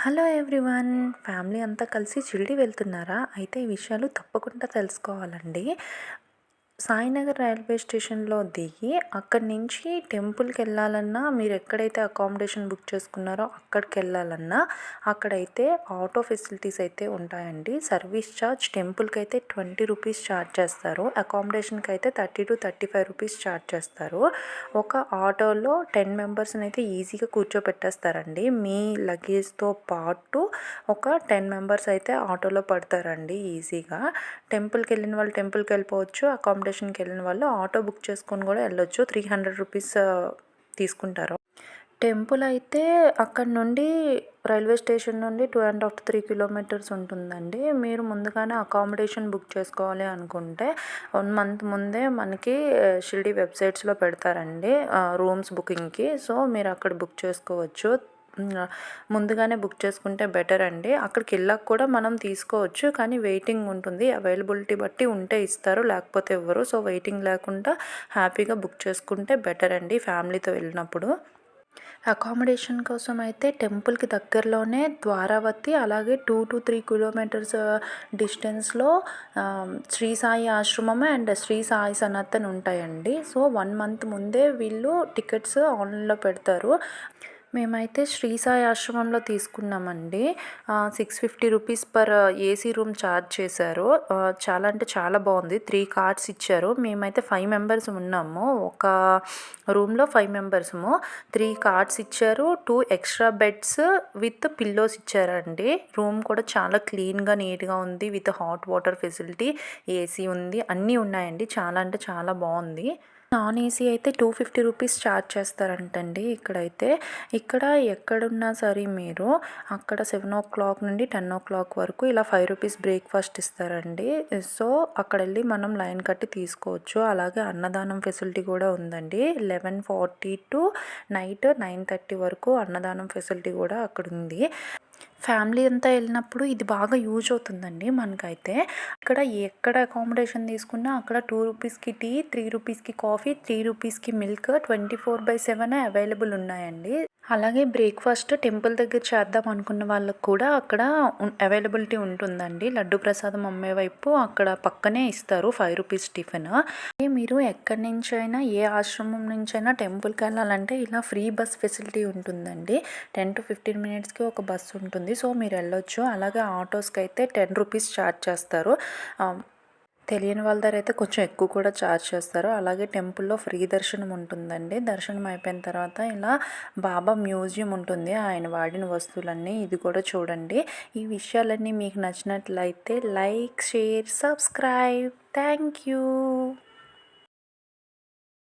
Hello everyone. Family అంతా కలిసి షిరిడి వెళ్తున్నారా? అయితే ఈ విషయాలు తప్పకుండా తెలుసుకోవాలండి. సాయినగర్ రైల్వే స్టేషన్లో దిగి అక్కడి నుంచి టెంపుల్కి వెళ్ళాలన్నా మీరు ఎక్కడైతే అకామిడేషన్ బుక్ చేసుకున్నారో అక్కడికి వెళ్ళాలన్నా అక్కడైతే ఆటో ఫెసిలిటీస్ అయితే ఉంటాయండి. సర్వీస్ ఛార్జ్ టెంపుల్కి అయితే ట్వంటీ రూపీస్ ఛార్జ్ చేస్తారు. అకామిడేషన్కి అయితే thirty to thirty five rupees charge చేస్తారు. ఒక ఆటోలో టెన్ మెంబర్స్ని అయితే ఈజీగా కూర్చోపెట్టేస్తారండి. మీ లగేజ్తో పాటు ఒక టెన్ మెంబర్స్ అయితే ఆటోలో పడతారండి ఈజీగా. టెంపుల్కి వెళ్ళిన వాళ్ళు టెంపుల్కి వెళ్ళిపోవచ్చు అకామిడేషన్ అకామిడేషన్కి వెళ్ళిన వాళ్ళు ఆటో బుక్ చేసుకొని కూడా వెళ్ళొచ్చు. త్రీ హండ్రెడ్ రూపీస్ తీసుకుంటారు. టెంపుల్ అయితే అక్కడ నుండి రైల్వే స్టేషన్ నుండి two and half three kilometres ఉంటుందండి. మీరు ముందుగానే అకామిడేషన్ బుక్ చేసుకోవాలి అనుకుంటే వన్ మంత్ ముందే మనకి షిరిడి వెబ్సైట్స్లో పెడతారండి రూమ్స్ బుకింగ్కి. సో మీరు అక్కడ బుక్ చేసుకోవచ్చు. ముందుగానే బుక్ చేసుకుంటే బెటర్ అండి. అక్కడికి వెళ్ళాక కూడా మనం తీసుకోవచ్చు కానీ వెయిటింగ్ ఉంటుంది. అవైలబిలిటీ బట్టి ఉంటే ఇస్తారు లేకపోతే ఇవ్వరు. సో వెయిటింగ్ లేకుండా హ్యాపీగా బుక్ చేసుకుంటే బెటర్ అండి ఫ్యామిలీతో వెళ్ళినప్పుడు. అకామిడేషన్ కోసం అయితే టెంపుల్కి దగ్గరలోనే ద్వారావతి అలాగే టూ టు త్రీ కిలోమీటర్స్ డిస్టెన్స్లో శ్రీ సాయి ఆశ్రమం అండ్ శ్రీ సాయి సనాతన్ ఉంటాయండి. సో వన్ మంత్ ముందే వీళ్ళు టికెట్స్ ఆన్లైన్లో పెడతారు. మేమైతే శ్రీ సాయి ఆశ్రమంలో తీసుకున్నామండి six fifty rupees per AC room charge చేశారు. చాలా అంటే చాలా బాగుంది. త్రీ కార్డ్స్ ఇచ్చారు. మేమైతే ఫైవ్ మెంబర్స్ ఉన్నాము. ఒక రూమ్లో ఫైవ్ మెంబర్స్ము త్రీ కార్డ్స్ ఇచ్చారు. Two extra beds with pillows ఇచ్చారండి. రూమ్ కూడా చాలా క్లీన్గా నీట్గా ఉంది. With hot water facility AC ఉంది. అన్నీ ఉన్నాయండి. చాలా అంటే చాలా బాగుంది. నాన్ ఏసీ అయితే టూ ఫిఫ్టీ రూపీస్ ఛార్జ్ చేస్తారంటండి ఇక్కడైతే. ఇక్కడ ఎక్కడున్నా సరే మీరు అక్కడ సెవెన్ ఓ క్లాక్ నుండి టెన్ ఓ క్లాక్ వరకు ఇలా ఫైవ్ రూపీస్ బ్రేక్ఫాస్ట్ ఇస్తారండి. సో అక్కడ వెళ్ళి మనం లైన్ కట్టి తీసుకోవచ్చు. అలాగే అన్నదానం ఫెసిలిటీ కూడా ఉందండి. Eleven forty to night nine thirty వరకు అన్నదానం ఫెసిలిటీ కూడా అక్కడ ఉంది ఫ్యామిలీ అంతా వెళ్ళినప్పుడు ఇది బాగా యూజ్ అవుతుందండి మనకైతే. ఇక్కడ ఎక్కడ అకామిడేషన్ తీసుకున్నా అక్కడ టూ రూపీస్కి టీ త్రీ రూపీస్కి కాఫీ త్రీ రూపీస్కి milk twenty four by seven available ఉన్నాయండి. అలాగే బ్రేక్ఫాస్ట్ టెంపుల్ దగ్గర చేద్దాం అనుకున్న వాళ్ళకు కూడా అక్కడ అవైలబిలిటీ ఉంటుందండి. లడ్డు ప్రసాదం అమ్మే వైపు అక్కడ పక్కనే ఇస్తారు ఫైవ్ రూపీస్ టిఫిన్. మీరు ఎక్కడి నుంచి అయినా ఏ ఆశ్రమం నుంచి అయినా టెంపుల్కి వెళ్ళాలంటే ఇలా ఫ్రీ బస్ ఫెసిలిటీ ఉంటుందండి. టెన్ టు ఫిఫ్టీన్ మినిట్స్కి ఒక బస్సు ఉంటుంది. ఉంటుంది. సో మీరు వెళ్ళొచ్చు. అలాగే ఆటోస్కి అయితే టెన్ రూపీస్ ఛార్జ్ చేస్తారు. తెలియని వాళ్ళ దగ్గర అయితే కొంచెం ఎక్కువ కూడా ఛార్జ్ చేస్తారు. అలాగే టెంపుల్లో ఫ్రీ దర్శనం ఉంటుందండి. దర్శనం అయిపోయిన తర్వాత ఇలా బాబా మ్యూజియం ఉంటుంది. ఆయన వాడిన వస్తువులన్నీ ఇది కూడా చూడండి. ఈ విషయాలన్నీ మీకు నచ్చినట్లయితే like share subscribe. Thank you.